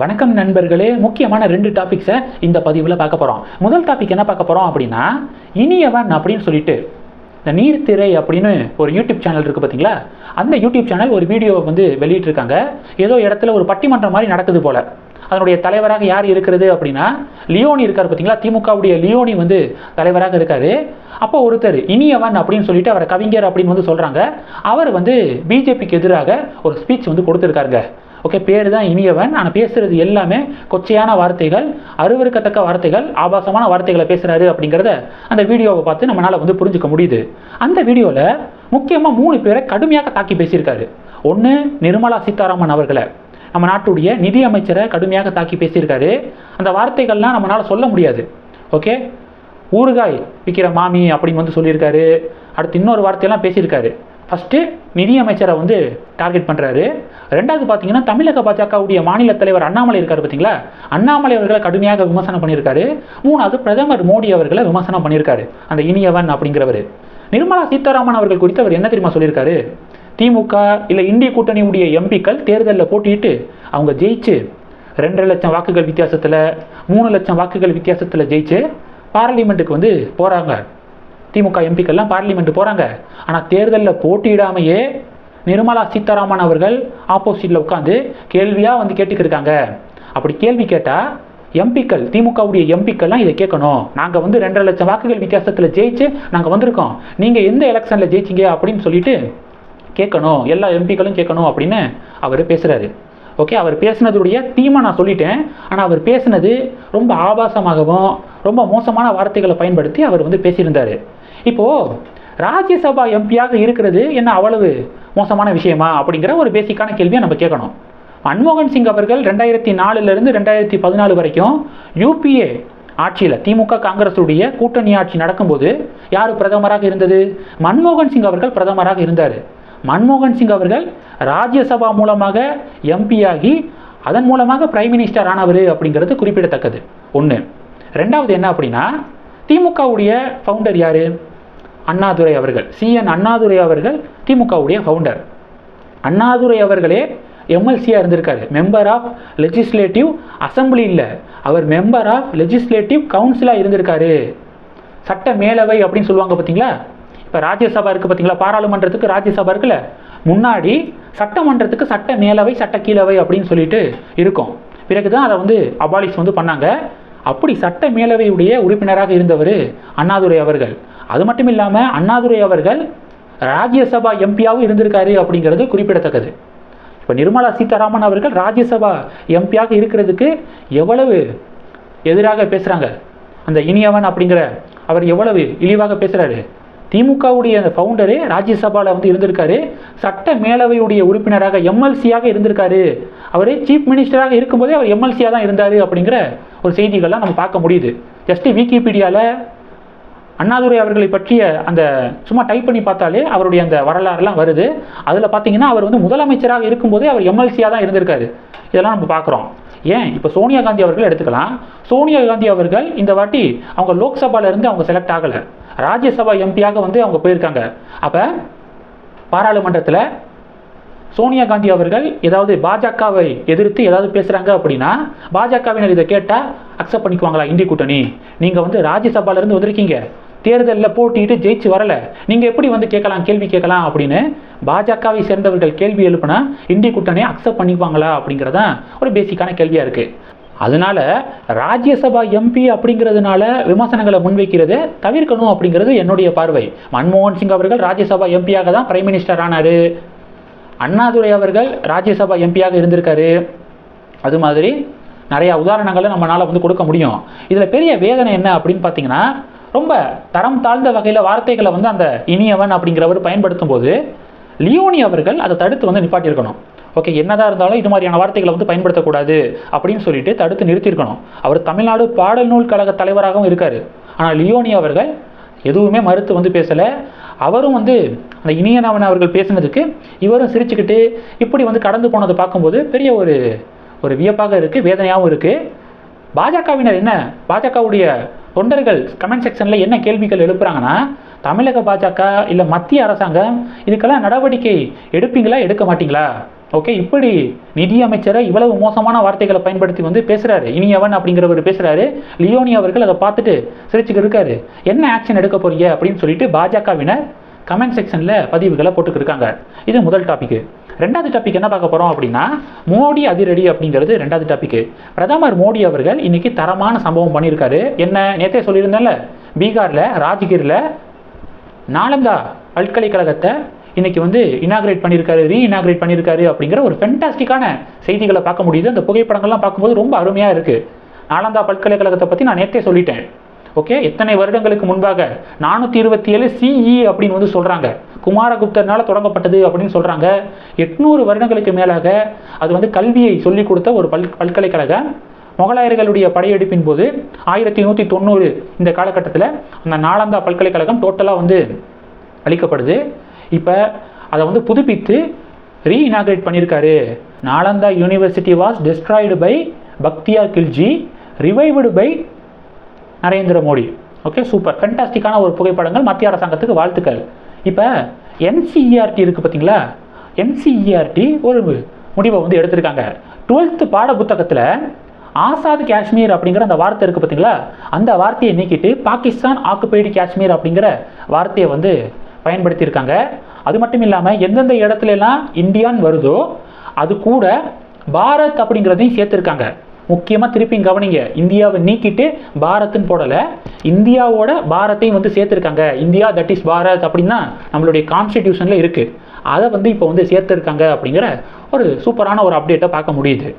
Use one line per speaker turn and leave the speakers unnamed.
வணக்கம் நண்பர்களே முக்கியமான ரெண்டு டாபிக்ஸை இந்த பதிவில் பார்க்க போகிறோம் முதல் டாபிக் என்ன பார்க்க போகிறோம் அப்படின்னா இனியவன் அப்படின்னு சொல்லிட்டு இந்த நீர்த்திரை அப்படின்னு ஒரு யூடியூப் சேனல் இருக்குது பார்த்தீங்களா? அந்த யூடியூப் சேனல் ஒரு வீடியோவை வந்து வெளியிட்டிருக்காங்க. ஏதோ இடத்துல ஒரு பட்டிமன்றம் மாதிரி நடக்குது போல. அதனுடைய தலைவராக யார் இருக்கிறது அப்படின்னா லியோனி இருக்கார் பார்த்தீங்களா? திமுகவுடைய லியோனி வந்து தலைவராக இருக்கார். அப்போ ஒருத்தர் இனியவன் அப்படின்னு சொல்லிட்டு அவரை கவிஞர் அப்படின்னு வந்து சொல்கிறாங்க அவர் வந்து பிஜேபிக்கு எதிராக ஒரு ஸ்பீச் வந்து கொடுத்துருக்காருங்க. ஓகே பேர் தான் இனியவன். ஆனால் பேசுகிறது எல்லாமே கொச்சையான வார்த்தைகள் அருவருக்கத்தக்க வார்த்தைகள் ஆபாசமான வார்த்தைகளை பேசுகிறாரு அப்படிங்கிறத அந்த வீடியோவை பார்த்து நம்மளால் வந்து புரிஞ்சுக்க முடியுது. அந்த வீடியோவில் முக்கியமாக மூணு பேரை கடுமையாக தாக்கி பேசியிருக்காரு. ஒன்று நிர்மலா சீதாராமன் அவர்களை. நம்ம நாட்டுடைய நிதி அமைச்சரை கடுமையாக தாக்கி பேசியிருக்காரு. அந்த வார்த்தைகள்லாம் நம்மளால் சொல்ல முடியாது. ஓகே ஊறுகாய் விற்கிற மாமி அப்படின்னு வந்து சொல்லியிருக்காரு. அடுத்து இன்னொரு வார்த்தையெல்லாம் பேசியிருக்காரு. ஃபஸ்ட்டு நிதியமைச்சரை வந்து டார்கெட் பண்ணுறாரு ரெண்டாவது பார்த்தீங்கன்னா தமிழக பாஜகவுடைய மாநில தலைவர் அண்ணாமலை இருக்கார் பார்த்தீங்களா அண்ணாமலை அவர்களை கடுமையாக விமர்சனம் பண்ணியிருக்காரு. மூணாவது பிரதமர் மோடி அவர்களை விமர்சனம் பண்ணியிருக்காரு. அந்த இனியவன் அப்படிங்கிறவர். நிர்மலா சீதாராமன் அவர்கள் குறித்து அவர் என்ன தெரியுமா சொல்லியிருக்காரு? திமுக இல்லை இந்திய கூட்டணியுடைய எம்பிக்கள் தேர்தலில் போட்டிட்டு அவங்க ஜெயிச்சு ரெண்டரை லட்சம் வாக்குகள் வித்தியாசத்தில் மூணு லட்சம் வாக்குகள் வித்தியாசத்தில் ஜெயிச்சு பார்லிமெண்ட்டுக்கு வந்து போகிறாங்க திமுக எம்பிக்கள்லாம் பார்லிமெண்ட் போகிறாங்க ஆனால் தேர்தலில் போட்டியிடாமையே நிர்மலா சீதாராமன் அவர்கள் ஆப்போசிட்டில் உட்காந்து கேள்வியாக வந்து கேட்டுக்கிருக்காங்க. அப்படி கேள்வி கேட்டால் எம்பிக்கள் திமுகவுடைய எம்பிக்கள்லாம் இதை கேட்கணும். நாங்கள் வந்து ரெண்டரை லட்சம் வாக்குகள் வித்தியாசத்தில் ஜெயிச்சு நாங்கள் வந்திருக்கோம். நீங்கள் எந்த எலெக்ஷனில் ஜெயிச்சிங்க அப்படின்னு சொல்லிட்டு கேட்கணும். எல்லா எம்பிக்களும் கேட்கணும் அப்படின்னு அவர் பேசுகிறாரு ஓகே அவர் பேசுனதுடைய தீமை நான் சொல்லிட்டேன். ஆனால் அவர் பேசினது ரொம்ப ஆபாசமாகவும் ரொம்ப மோசமான வார்த்தைகளை பயன்படுத்தி அவர் வந்து பேசியிருந்தார். இப்போது ராஜ்யசபா எம்பியாக இருக்கிறது என்ன அவ்வளவு மோசமான விஷயமா அப்படிங்கிற ஒரு பேசிக்கான கேள்வியை நம்ம கேட்கணும். மன்மோகன் சிங் அவர்கள் ரெண்டாயிரத்தி நாலுலேருந்து ரெண்டாயிரத்தி பதினாலு வரைக்கும் யூபிஏ ஆட்சியில் திமுக காங்கிரஸுடைய கூட்டணி ஆட்சி நடக்கும்போது யார் பிரதமராக இருந்தது? மன்மோகன் சிங் அவர்கள் பிரதமராக இருந்தார். மன்மோகன் சிங் அவர்கள் ராஜ்யசபா மூலமாக எம்பி ஆகி அதன் மூலமாக பிரைம் மினிஸ்டர் ஆனவர் அப்படிங்கிறது குறிப்பிடத்தக்கது. ஒன்று ரெண்டாவது என்ன அப்படின்னா திமுகவுடைய ஃபவுண்டர் யார்? அண்ணாதுரை அவர்கள் சிஎன் அண்ணாதுரை அவர்கள் திமுகவுடைய ஃபவுண்டர் அண்ணாதுரை அவர்களே எம்எல்சியாக இருந்திருக்காரு. மெம்பர் ஆஃப் லெஜிஸ்லேட்டிவ் அசம்பிளி இல்லை. அவர் மெம்பர் ஆஃப் லெஜிஸ்லேட்டிவ் கவுன்சிலாக இருந்திருக்காரு. சட்ட மேலவை அப்படின்னு சொல்லுவாங்க பார்த்தீங்களா இப்போ ராஜ்யசபா இருக்குது பார்த்தீங்களா பாராளுமன்றத்துக்கு ராஜ்யசபா இருக்குல்ல? முன்னாடி சட்டமன்றத்துக்கு சட்ட மேலவை சட்ட கீழவை அப்படின்னு சொல்லிட்டு இருக்கும். பிறகு தான் அதை வந்து அபாலிஷ் வந்து பண்ணாங்க. அப்படி சட்ட மேலவையுடைய உறுப்பினராக இருந்தவர் அண்ணாதுரை அவர்கள். அது மட்டும் இல்லாமல் அண்ணாதுரை அவர்கள் ராஜ்யசபா எம்பியாகவும் இருந்திருக்காரு அப்படிங்கிறது குறிப்பிடத்தக்கது. இப்போ நிர்மலா சீதாராமன் அவர்கள் ராஜ்யசபா எம்பியாக இருக்கிறதுக்கு எவ்வளவு எதிராக பேசுகிறாங்க அந்த இனியவன் அப்படிங்கிற அவர் எவ்வளவு இழிவாக பேசுகிறாரு திமுகவுடைய அந்த ஃபவுண்டரே ராஜ்யசபாவில் வந்து இருந்திருக்காரு. சட்ட மேலவையுடைய உறுப்பினராக எம்எல்சியாக இருந்திருக்காரு. அவர் சீஃப் மினிஸ்டராக இருக்கும்போதே அவர் எம்எல்சியாக தான் இருந்தார் அப்படிங்கிற ஒரு செய்திகள்லாம் நம்ம பார்க்க முடியுது. ஜஸ்ட்டு விக்கிபீடியாவில் அண்ணாதுரை அவர்களை பற்றிய அந்த சும்மா டைப் பண்ணி பார்த்தாலே அவருடைய அந்த வரலாறுலாம் வருது. அதில் பார்த்தீங்கன்னா அவர் வந்து முதலமைச்சராக இருக்கும்போதே அவர் எம்எல்சியாக தான் இருந்திருக்காரு. இதெல்லாம் நம்ம பார்க்குறோம். ஏன்? இப்போ சோனியா காந்தி அவர்கள் எடுத்துக்கலாம். சோனியா காந்தி அவர்கள் இந்த வாட்டி அவங்க லோக்சபாலேருந்து அவங்க செலக்ட் ஆகலை. ராஜ்யசபா எம்பியாக வந்து அவங்க போயிருக்காங்க. அப்போ பாராளுமன்றத்தில் சோனியா காந்தி அவர்கள் ஏதாவது பாஜகவை எதிர்த்து ஏதாவது பேசுகிறாங்க அப்படின்னா பாஜகவினர் இதை கேட்டால் அக்செப்ட் பண்ணிக்குவாங்களா இந்திய கூட்டணி? நீங்கள் வந்து ராஜ்யசபாலேருந்து வந்திருக்கீங்க. தேர்தலில் போட்டிட்டு ஜெயிச்சு வரல. நீங்கள் எப்படி வந்து கேட்கலாம் கேள்வி கேட்கலாம் அப்படின்னு பாஜகவை சேர்ந்தவர்கள் கேள்வி எழுப்புனா இந்திய கூட்டணியை அக்செப்ட் பண்ணிக்குவாங்களா அப்படிங்கிறதான் ஒரு பேசிக்கான கேள்வியாக இருக்குது அதனால ராஜ்யசபா எம்பி அப்படிங்கிறதுனால விமர்சனங்களை முன்வைக்கிறத தவிர்க்கணும் அப்படிங்கிறது என்னுடைய பார்வை. மன்மோகன் சிங் அவர்கள் ராஜ்யசபா எம்பியாக தான் பிரைம் மினிஸ்டர் ஆனார். அண்ணாதுரை அவர்கள் ராஜ்யசபா எம்பியாக இருந்திருக்காரு. அது மாதிரி நிறையா உதாரணங்களை நம்மளால் வந்து கொடுக்க முடியும். இதில் பெரிய வேதனை என்ன அப்படின்னு பார்த்தீங்கன்னா ரொம்ப தரம் தாழ்ந்த வகையில் வார்த்தைகளை வந்து அந்த இனியவன் அப்படிங்கிறவர் பயன்படுத்தும் போது லியோனி அவர்கள் அதை தடுத்து வந்து நிப்பாட்டியிருக்கணும். ஓகே என்னதான் இருந்தாலும் இது மாதிரியான வார்த்தைகளை வந்து பயன்படுத்தக்கூடாது அப்படின்னு சொல்லிட்டு தடுத்து நிறுத்தியிருக்கணும். அவர் தமிழ்நாடு பாடல் நூல் கழக தலைவராகவும் இருக்கார். ஆனால் லியோனி அவர்கள் எதுவுமே மறுத்து வந்து பேசலை. அவரும் வந்து அந்த இனியனவன் அவர்கள் பேசினதுக்கு இவரும் சிரிச்சுக்கிட்டு இப்படி வந்து கடந்து போனதை பார்க்கும்போது பெரிய ஒரு ஒரு வியப்பாக இருக்குது வேதனையாகவும் இருக்குது பாஜகவினர் என்ன? பாஜகவுடைய தொண்டர்கள் கமெண்ட் செக்ஷனில் என்ன கேள்விகள் எழுப்புறாங்கன்னா தமிழக பாஜக இல்லை மத்திய அரசாங்கம் இதுக்கெல்லாம் நடவடிக்கை எடுப்பீங்களா எடுக்க மாட்டீங்களா? ஓகே இப்படி நிதி அமைச்சரை இவ்வளவு மோசமான வார்த்தைகளை பயன்படுத்தி வந்து பேசுகிறாரு இனியவன் அப்படிங்கிறவர் பேசுகிறாரு லியோனி அவர்கள் அதை பார்த்துட்டு சிரிச்சுக்கிட்டு இருக்காரு. என்ன ஆக்ஷன் எடுக்க போறீங்க அப்படின்னு சொல்லிட்டு பாஜகவினர் கமெண்ட் செக்ஷனில் பதிவுகளை போட்டுக்கிருக்காங்க இது முதல் டாபிக் ரெண்டாவது டாபிக் என்ன பார்க்க போகிறோம் அப்படின்னா மோடி அதிரடி அப்படிங்கிறது ரெண்டாவது டாபிக் பிரதமர் மோடி அவர்கள் இன்னைக்கு தரமான சம்பவம் பண்ணியிருக்காரு. என்ன நேற்றே சொல்லியிருந்தேன்ல பீகாரில் ராஜ்கிரில் நாலந்தா பல்கலைக்கழகத்தை இன்னைக்கு வந்து இனாகிரேட் பண்ணியிருக்காரு ரீ இனாகிரேட் பண்ணியிருக்காரு அப்படிங்கிற ஒரு ஃபென்டாஸ்டிக்கான செய்திகளை பார்க்க முடியுது. அந்த புகைப்படங்கள்லாம் பார்க்கும்போது ரொம்ப அருமையாக இருக்குது நாலந்தா பல்கலைக்கழகத்தை பற்றி நான் நேற்றே சொல்லிட்டேன். ஓகே? எத்தனை வருடங்களுக்கு முன்பாக நானூற்றி இருபத்தி ஏழு சிஇ அப்படின்னு வந்து சொல்கிறாங்க குமாரகுப்தனால் தொடங்கப்பட்டது அப்படின்னு சொல்கிறாங்க எட்நூறு வருடங்களுக்கு மேலாக அது வந்து கல்வியை சொல்லிக் கொடுத்த ஒரு பல் பல்கலைக்கழகம். முகலாயர்களுடைய படையெடுப்பின் போது ஆயிரத்தி நூற்றி தொண்ணூறு இந்த காலகட்டத்தில் அந்த நாலந்தா பல்கலைக்கழகம் டோட்டலாக வந்து அளிக்கப்படுது. இப்போ அதை வந்து புதுப்பித்து ரீ இனாகிரேட் பண்ணியிருக்காரு Nalanda university was destroyed by Bakhtiyar Khilji revived by Narendra Modi. Okay super ஃபென்டாஸ்டிக்கான ஒரு புகைப்படங்கள் மத்திய அரசாங்கத்துக்கு வாழ்த்துக்கள். இப்போ என்சிஇஆர்டி இருக்குது பார்த்தீங்களா என்சிஇஆர்டி ஒரு முடிவை வந்து எடுத்திருக்காங்க. டுவெல்த்து பாட புத்தகத்தில் ஆசாத் காஷ்மீர் அப்படிங்கிற அந்த வார்த்தை இருக்குது பார்த்தீங்களா அந்த வார்த்தையை நீக்கிட்டு பாகிஸ்தான் ஆக்குபைடு காஷ்மீர் அப்படிங்கிற வார்த்தையை வந்து பயன்படுத்தியிருக்காங்க. அது மட்டும் இல்லாமல் எந்தெந்த இடத்துலலாம் இந்தியான்னு வருதோ அது கூட பாரத் அப்படிங்கிறதையும் சேர்த்துருக்காங்க. முக்கியமாக திருப்பியும் கவனிங்க இந்தியாவை நீக்கிட்டு பாரத்னு போடலை. இந்தியாவோட பாரத்தையும் வந்து சேர்த்துருக்காங்க. இந்தியா தட் இஸ் பாரத் அப்படின்னா நம்மளுடைய கான்ஸ்டிடியூஷனில் இருக்குது அதை வந்து இப்போ வந்து சேர்த்துருக்காங்க அப்படிங்கிற ஒரு சூப்பரான ஒரு அப்டேட்டை பார்க்க முடியுது.